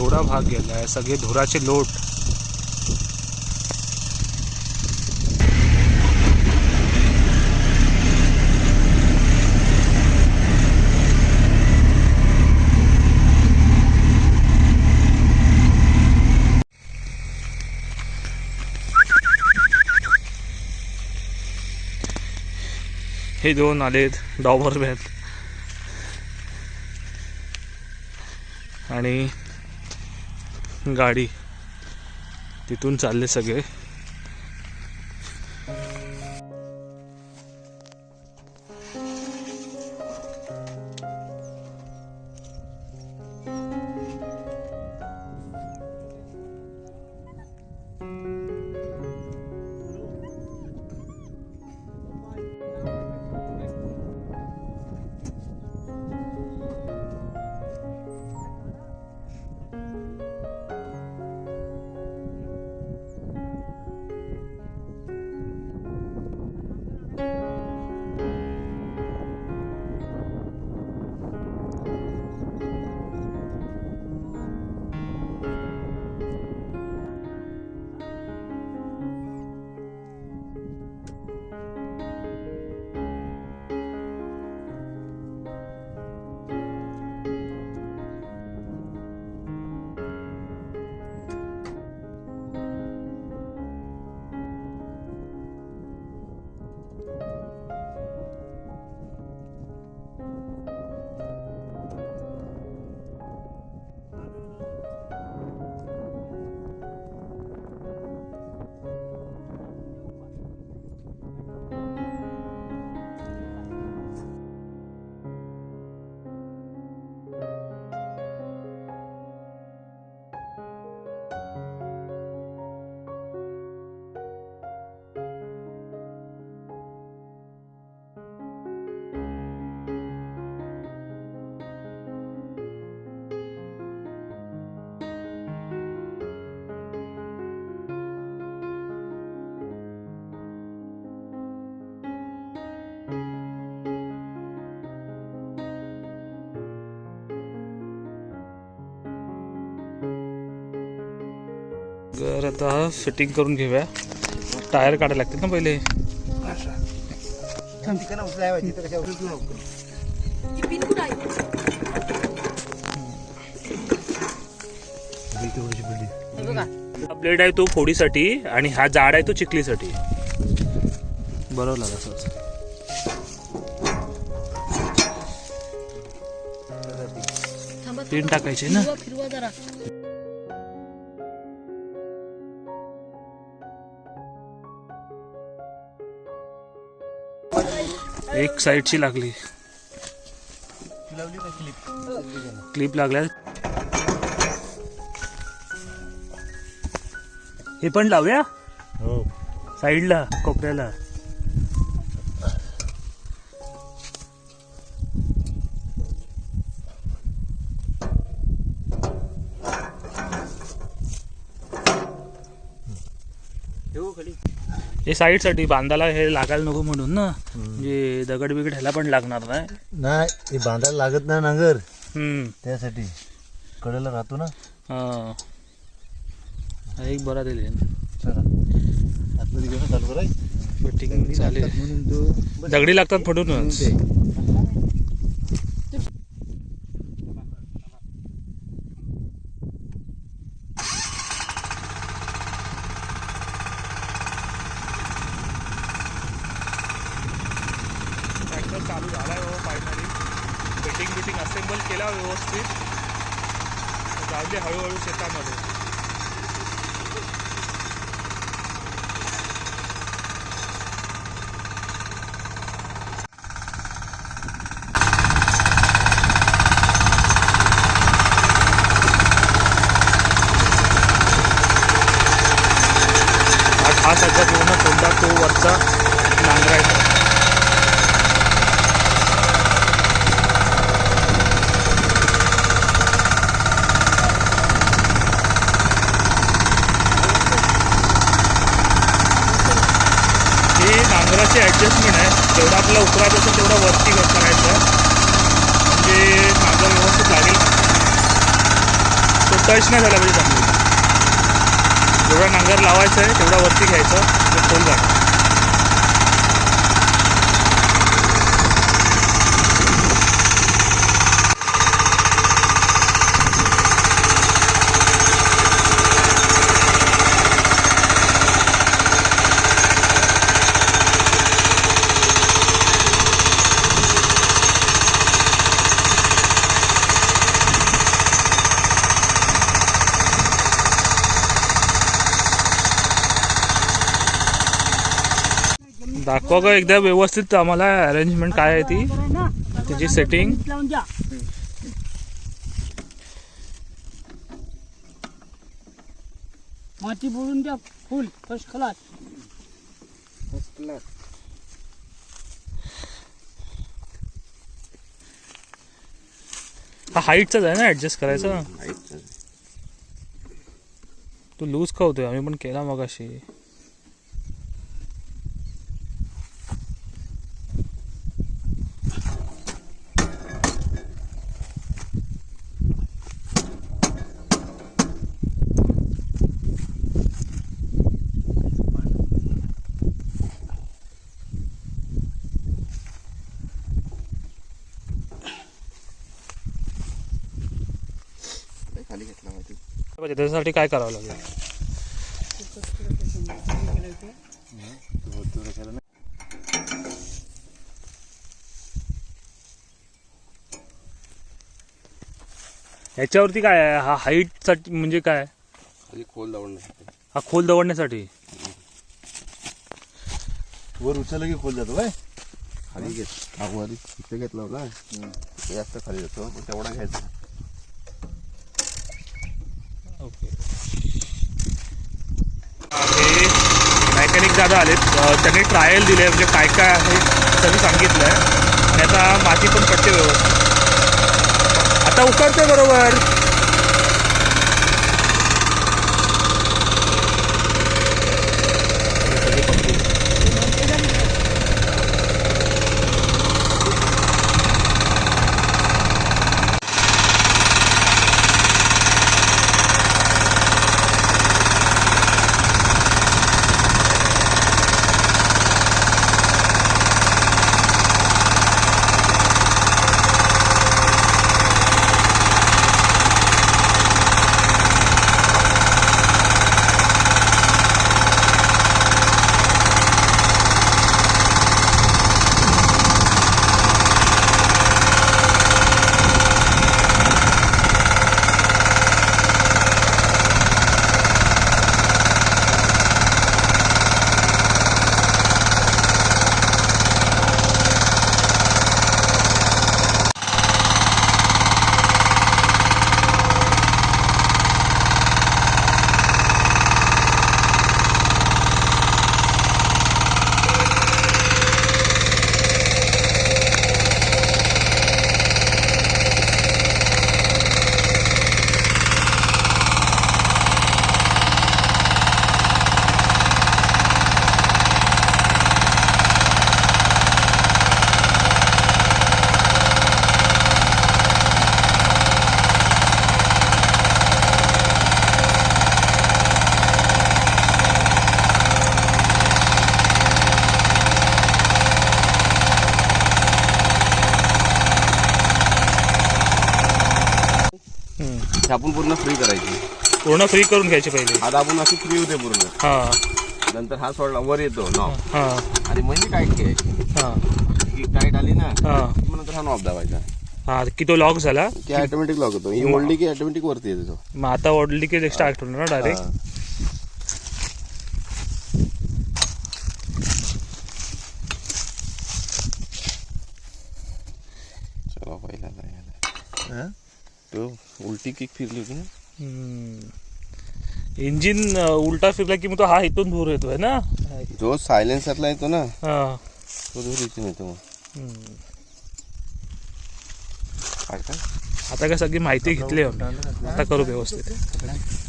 एवढा भाग गेलाय सगळे धुराचे लोट. हे दोन आलेत डॉबर मॅन आणि गाडी. तिथून चालले सगळे. तर आता फिटिंग करून घेऊया. टायर काढायला लागतील ना पहिले. हा ब्लेड आहे तो फोडीसाठी आणि हा जाड आहे तो चिखलीसाठी. बरोबर लागला थांबा तीन टाकायचे ना? साईडची लागली. क्लिप लागल्या. हे पण लावूया? हो. साईडला कोपऱ्याला. हे साईडसाठी बांधायला हे लागायला नको म्हणून ना. म्हणजे दगड बिगड ह्याला पण लागणार नाही. नाही ते बांधायला लागत नाही नांगर हम्म. त्यासाठी कडेला राहतो ना. हा. एक बरा दिले. चला. करायचं. तो. दगडी लागतात फटूनच ट्रॅक्टर चालू झाला आहे फायनली फिटिंग बिटिंग असेंबल केला व्यवस्थित जाऊ हळूहळू शेतामध्ये. आपल्याला आपला उतरायचं असेल तेवढं वरती करायचं. आहे म्हणजे माझं व्यवस्थित लागेल. तो टच नाही झाला पाहिजे चांगली. जेवढा नांगर लावायचा आहे तेवढा वरती घ्यायचं. ते खोल जाणार दाखवा का एकदा व्यवस्थित आम्हाला अरेंजमेंट काय आहे ती. त्याची सेटिंग लावून द्या माती बोलून द्या फुल फर्स्ट क्लास हा हाईटचाच आहे ना ऍडजस्ट करायचा? तू लूज का होतोय आम्ही पण केला मग अशी खाली घेतला माहिती त्याच्यासाठी काय करावं लागेल? ह्याच्यावरती काय आहे? हा हाईटसाठी म्हणजे काय? खाली खोल लावून हा खोल दवडण्यासाठी? वर उचललं की खोल जातो काय खाली घेत हा वर. इथे घेतला होता. ते जास्त खाली जातो. पण तेवढा घ्यायचा. दादा आलेत. त्यांनी ट्रायल दिले म्हणजे काय काय आहे त्यांनी सांगितलं आहे आणि आता माती पण पडते व्यवस्थित. आता उतरते बरोबर. आपण पूर्ण फ्री करायची. पूर्ण फ्री करून घ्यायची पहिले. आता आपण अशी फ्री होते पूर्ण. हां. नंतर हा सोडला वर येतो नॉब हां. आणि म्हणजे टाईट घ्यायची हां. की टाईट आली ना हां. मग नंतर हा नॉब दाबायचा. हां की तो लॉक झाला? की ऑटोमॅटिक लॉक होतो. ही ओढली की ऑटोमॅटिक वरती येतो तो. मग आता ओढली की एक्स्ट्रा होणार ना डायरेक्ट हा. चला पहिला नाही तो उलटी किक फिरली होती ना. इंजिन उलटा फिरला की मग तो हा इथून दूर येतोय ना? जो सायलेन्सरला येतो ना हां. तो दूर इथून येतो मग. हम्म. काय? काय आता काय सगळी माहिती घेतली आहे. आता करू व्यवस्थित.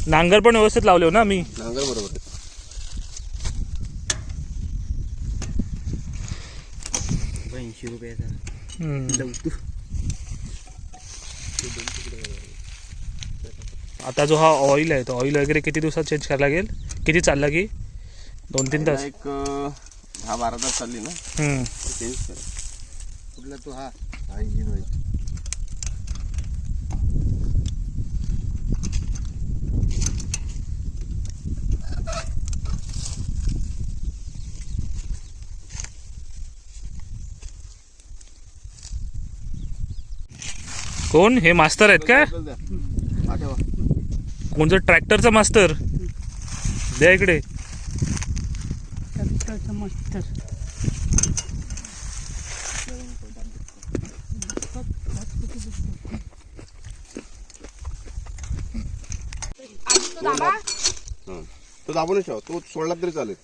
नांगर पण व्यवस्थित लावले हो ना मी? नांगर बरोबर आहे. ऐंशी रुपयाचा. हम्म. लवतू आता जो हा ऑइल आहे तो ऑइल वगैरे किती दिवसात चेंज करायला लागेल किती चालला की दोन तीन तास एक दहा बारा तास चालली ना. चेंज कर कुठला तो हा हा इंजिन कोण हे मास्तर आहेत का हा कोणतं ट्रॅक्टरचा मास्तर? द्या इकडे. ट्रॅक्टरचं मस्त हं. तो दाबूनच ठेवा. तो सोडला तरी चालेल.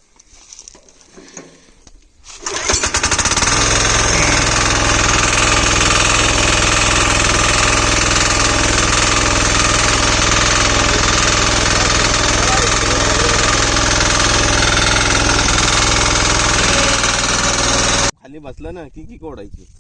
खाली बसलं ना की की ओढायची आहे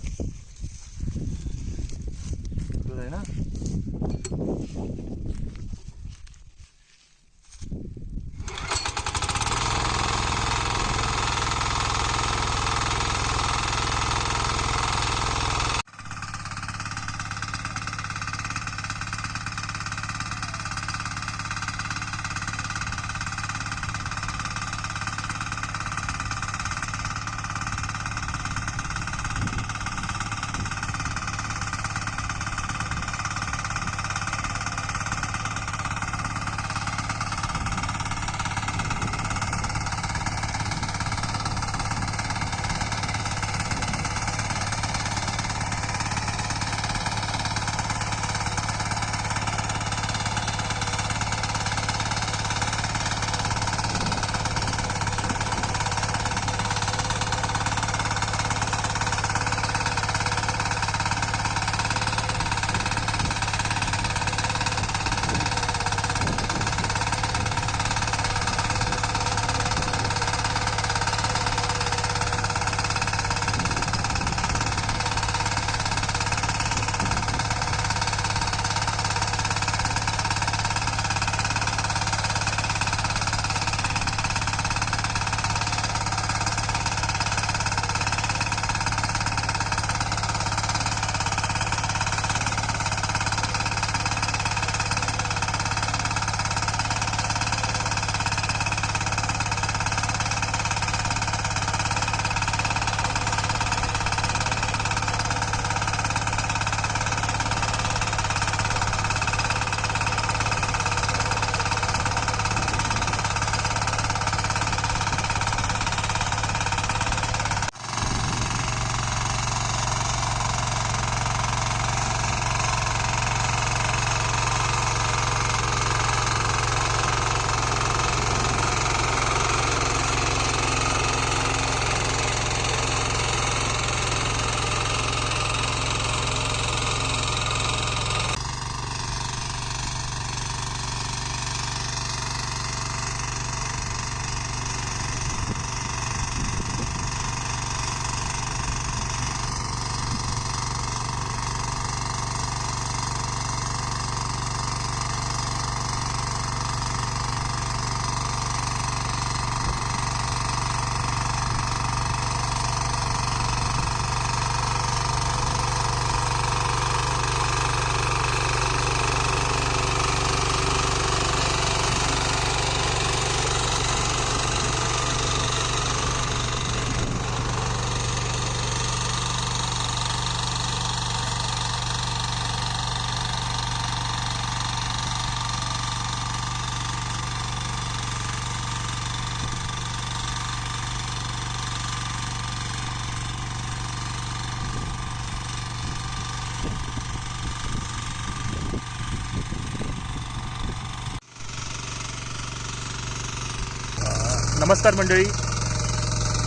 नमस्कार मंडळी.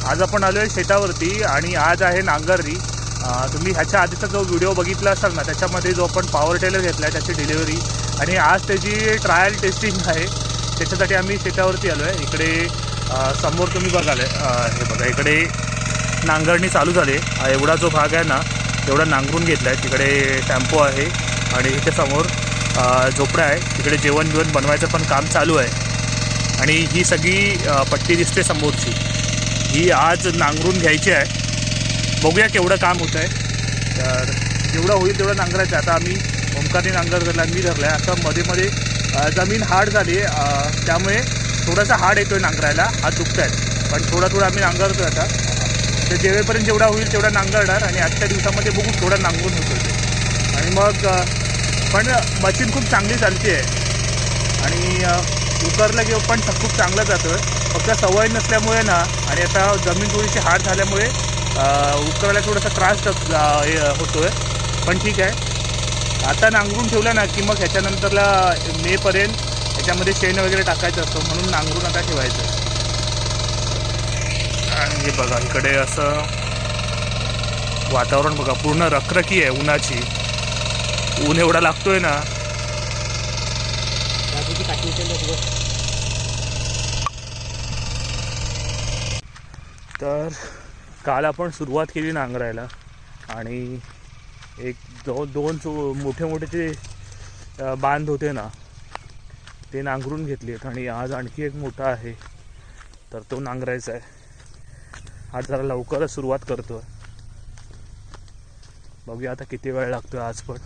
आज आपण आलो आहे शेतावरती आणि आज आहे नांगररी. तुम्ही ह्याच्या आधीचा जो व्हिडिओ बघितला असाल ना त्याच्यामध्ये जो आपण पॉवर टेलर घेतला आहे त्याची डिलिव्हरी आणि आज त्याची ट्रायल टेस्टिंग आहे. त्याच्यासाठी आम्ही शेतावरती आलो आहे इकडे समोर तुम्ही बघाल हे बघा इकडे नांगरणी चालू झाली. आहे. एवढा जो भाग आहे ना तेवढा नांगरून घेतला आहे तिकडे टेम्पो आहे आणि इथे समोर झोपडा आहे. तिकडे जेवण बिवण बनवायचं पण काम चालू आहे. आणि ही सगळी पट्टी दिसते समोरची. ही आज नांगरून घ्यायची आहे. बघूया केवढं काम होतं आहे तर जेवढं होईल तेवढं नांगरायचं आता आम्ही ओमकारने नांगर धरला मी धरला आहे आता मध्ये मध्ये जमीन हार्ड झाली त्यामुळे थोडासा हार्ड येतो आहे नांगरायला. हात दुखत आहेत पण थोडा थोडा आम्ही नांगरतो आता तर जेवेपर्यंत जेवढा होईल तेवढा नांगरणार आणि आजच्या दिवसामध्ये बघू थोडा नांगरून होतो ते. आणि मग पण मशीन खूप चांगली चालते आहे आणि उकरलं की पण खूप चांगलं जातं. फक्त सवय नसल्यामुळे ना आणि आता जमीन थोडीशी हार्ड झाल्यामुळे उकरायला थोडासा त्रास होतो आहे पण ठीक आहे. आता नांगरून ठेवलं ना की मग ह्याच्यानंतरला मेपर्यंत ह्याच्यामध्ये शेण वगैरे टाकायचं असतो. म्हणून नांगरून आता ठेवायचं. आणि हे बघा इकडे असं वातावरण बघा पूर्ण रखरखी आहे उन्हाची. ऊन एवढा लागतोय ना राजूची काठी उचलली होती बघ. तर काल आपण सुरुवात केली नांगरायला आणि एक दो दोन चो मोठे मोठे जे बांध होते ना ते नांगरून घेतलेत आणि आज आणखी एक मोठा आहे. तर तो नांगरायचा आहे. आज जरा लवकरच सुरुवात करतो बघूया आता किती वेळ लागतो आज पण.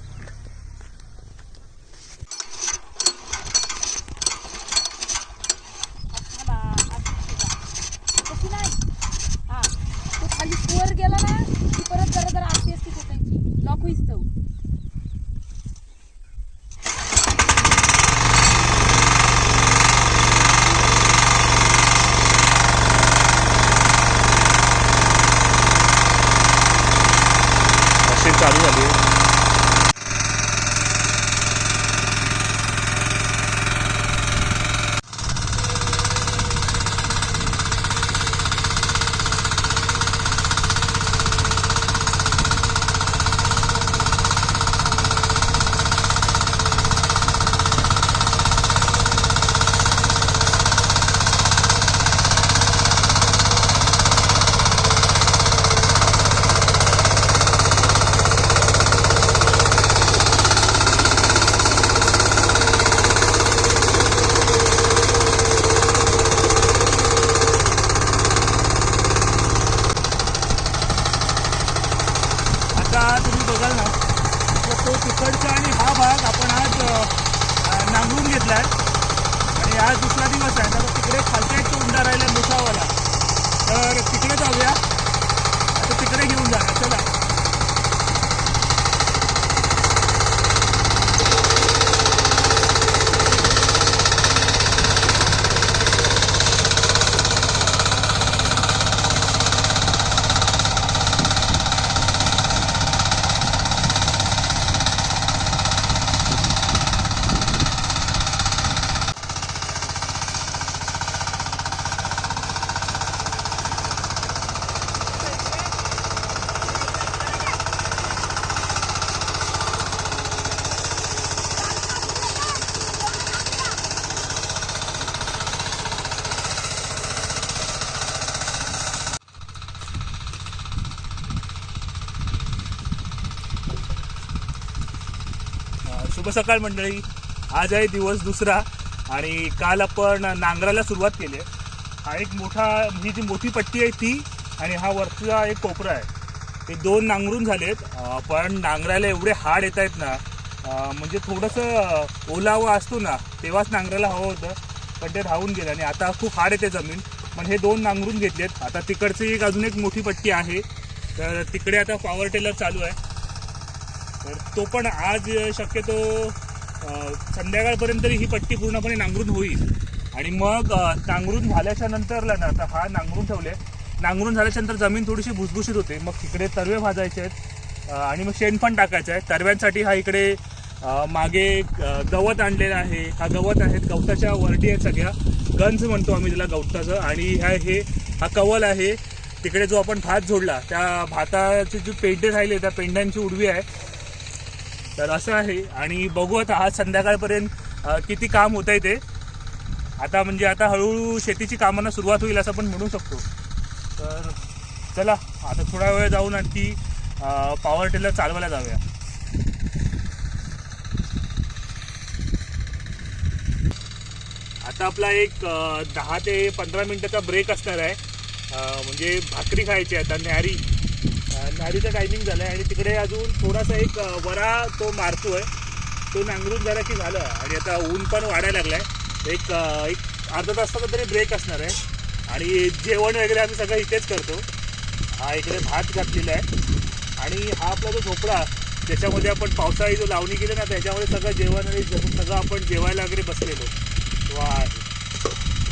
शुभ सकाळ मंडळी. आज आहे दिवस दुसरा आणि काल आपण नांगराला सुरुवात केली आहे. हा एक मोठा ही जी मोठी पट्टी आहे ती आणि हा वरचा एक कोपरा आहे. ते दोन नांगरून झालेत. पण नांगराला एवढे हाड येत आहेत ना म्हणजे थोडंसं ओलावा असतो ना तेव्हाच नांगराला हवं होतं. पण ते राहून गेलं आणि आता खूप हाड येते जमीन. पण हे दोन नांगरून घेतलेत. आता तिकडची एक अजून एक मोठी पट्टी आहे. तर तिकडे आता पॉवर टेलर चालू आहे. तर तो पण आज शक्यतो संध्याकाळपर्यंत तरी ही पट्टी पूर्णपणे नांगरून होईल. आणि मग नांगरून झाल्याच्या नंतरला ना आता हा नांगरून ठेवले. नांगरून झाल्याच्यानंतर जमीन थोडीशी भुसभुशीत होते. मग तिकडे तरवे भाजायचे आहेत. आणि मग शेण पण टाकायचं आहे. तरव्यांसाठी हा इकडे मागे गवत आणलेलं आहे. हा गवत आहेत. गवताच्या वरटी आहेत सगळ्या. गंज म्हणतो आम्ही त्याला गवताचं. आणि ह्या हे हा कवल आहे. तिकडे जो आपण भात जोडला त्या भाताचे जे पेंडे राहिले त्या पेंड्यांची उडवी आहे. तर असं आहे. आणि बघू आता आज संध्याकाळपर्यंत किती काम होत आहे ते. आता म्हणजे आता हळूहळू शेतीची कामांना सुरुवात होईल असं पण म्हणू शकतो. तर चला आता थोडा वेळ जाऊन आणखी पॉवर टेलर चालवायला जाऊया. आता आपला एक दहा ते पंधरा मिनटाचा ब्रेक असणार आहे. म्हणजे भाकरी खायची आता न्यारी अं, टायमिंग झालं आहे आणि तिकडे अजून थोडासा एक वरा तो मारतोय. तो नांगरून जरा की झालं आणि आता ऊन पण वाढायला लागलाय. एक एक अर्धा तासाचा तरी ब्रेक असणार आहे. आणि जेवण वगैरे आम्ही सगळं इथेच करतो. हा इकडे भात घातलेला आहे. आणि हा आपला जो झोपडा त्याच्यामध्ये आपण पावसाळी जो लावणी केली ना त्याच्यामध्ये सगळं जेवण आणि सगळं आपण जेवायला वगैरे बसलेलो. वा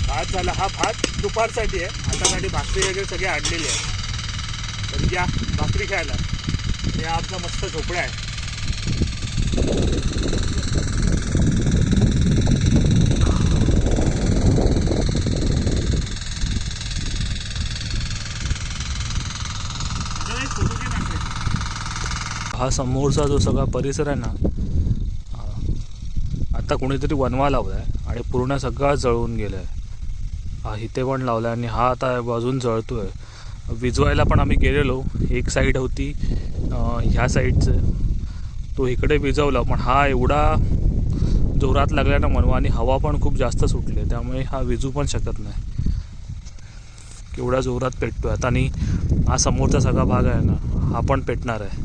भात झाला. हा भात दुपारसाठी आहे. आतासाठी भाकरी वगैरे सगळे आणलेले आहे. तर या. भाकरी खायला. हे आमचा आपला मस्त झोपडा आहे. हा समोरचा जो सगळा परिसर आहे ना आता कोणीतरी वनवा लावला आहे आणि पूर्ण सगळा जळून गेला आहे हा इथे पण लावला आहे आणि हा आता अजून जळतो आहे विजवायला पण आम्ही गेलेलो. एक साईड होती ह्या साईडचं तो इकडे विजवला पण हा एवढा जोरात लागला ना मनवा आणि हवा पण खूप जास्त सुटली त्यामुळे हा विजू पण शकत नाही. केवढा जोरात पेटतोय. आता आणि हा समोरचा सगळा भाग आहे ना हा पण पेटणार आहे.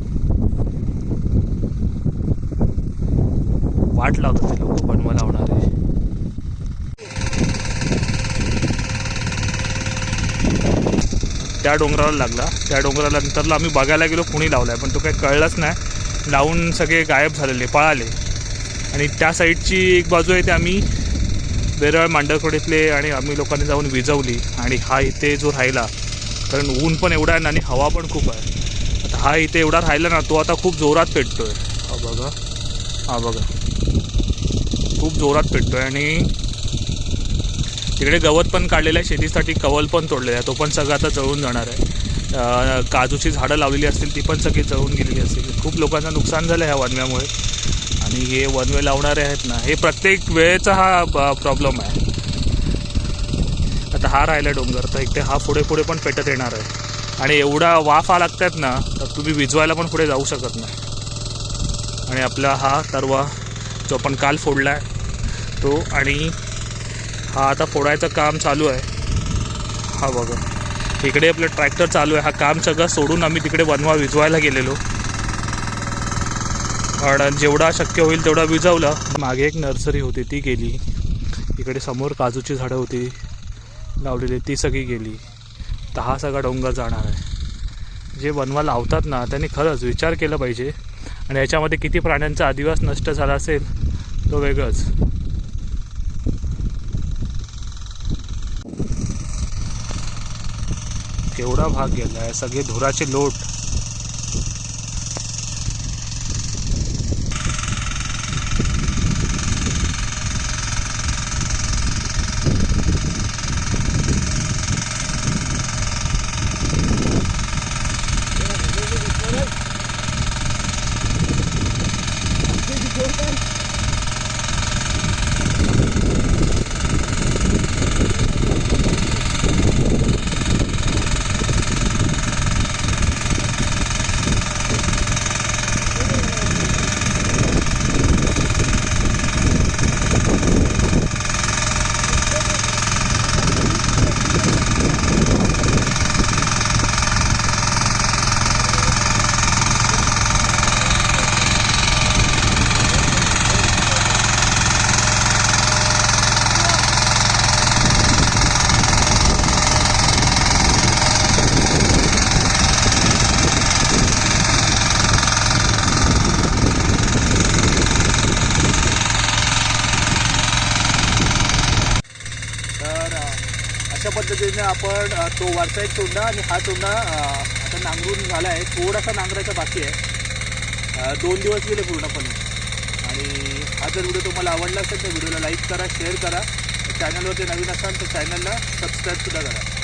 वाट लावतात ते लोक होणार आहे. त्या डोंगराला लागला. त्या डोंगराला नंतरला आम्ही बघायला गेलो कुणी लावला आहे पण तो काही कळलंच नाही. लावून सगळे गायब झालेले पळाले. आणि त्या साईडची एक बाजू आहे ते आम्ही वेरळ मांडरखोडीतले आणि आम्ही लोकांनी जाऊन विजवली. आणि हा इथे जो राहिला कारण ऊन पण एवढा आहे ना आणि हवा पण खूप आहे. आता हा इथे एवढा राहिला ना तो आता खूप जोरात पेटतो आहे हा बघा. हा बघा. खूप जोरात पेटतो आहे आणि तिकडे गवत पण काढलेलं आहे शेतीसाठी कवल पण तोडलेलं आहे. तो पण सगळं आता जळून जाणार आहे. काजूची झाडं लावलेली असतील ती पण सगळी जळून गेलेली असतील. खूप लोकांचं नुकसान झालं ह्या वनव्यामुळे. आणि हे वनवे लावणारे आहेत ना हे प्रत्येक वेळेचा हा प्रॉब्लेम आहे. आता हा राहिला डोंगर तर इकडे हा पुढे पुढे पण पेटत येणार आहे. आणि एवढा वाफ हा लागतात ना तर तुम्ही विजवायला पण पुढे जाऊ शकत नाही. आणि आपला हा तरवा जो आपण काल फोडला आहे तो आणि हा आता फोडायचं काम चालू आहे. हा बघा. इकडे आपलं ट्रॅक्टर चालू आहे. हा काम सगळं सोडून आम्ही तिकडे वनवा विजवायला गेलेलो. आणि जेवढा शक्य होईल तेवढा विजवला. मागे एक नर्सरी होती ती गेली. इकडे समोर काजूची झाडं होती. लावलेली ती सगळी गेली. तर हा सगळा डोंगर जाणार आहे. जे वनवा लावतात ना त्यांनी खरंच विचार केला पाहिजे. आणि याच्यामध्ये किती प्राण्यांचा आदिवास नष्ट झाला असेल तो वेगळंच. केवढा भाग गेला आहे सगळे धुराचे लोट. पद्धतीने आपण तो वरचा एक तोंडा आणि हा तोंडा आता नांगरून झाला आहे. थोडासा नांगराचा बाकी आहे. दोन दिवस गेले पूर्णपणे. आणि हा जर व्हिडिओ तुम्हाला आवडला असेल तर व्हिडिओला लाईक करा शेअर करा. चॅनलवरती नवीन असाल तर चॅनलला सबस्क्राईबसुद्धा करा.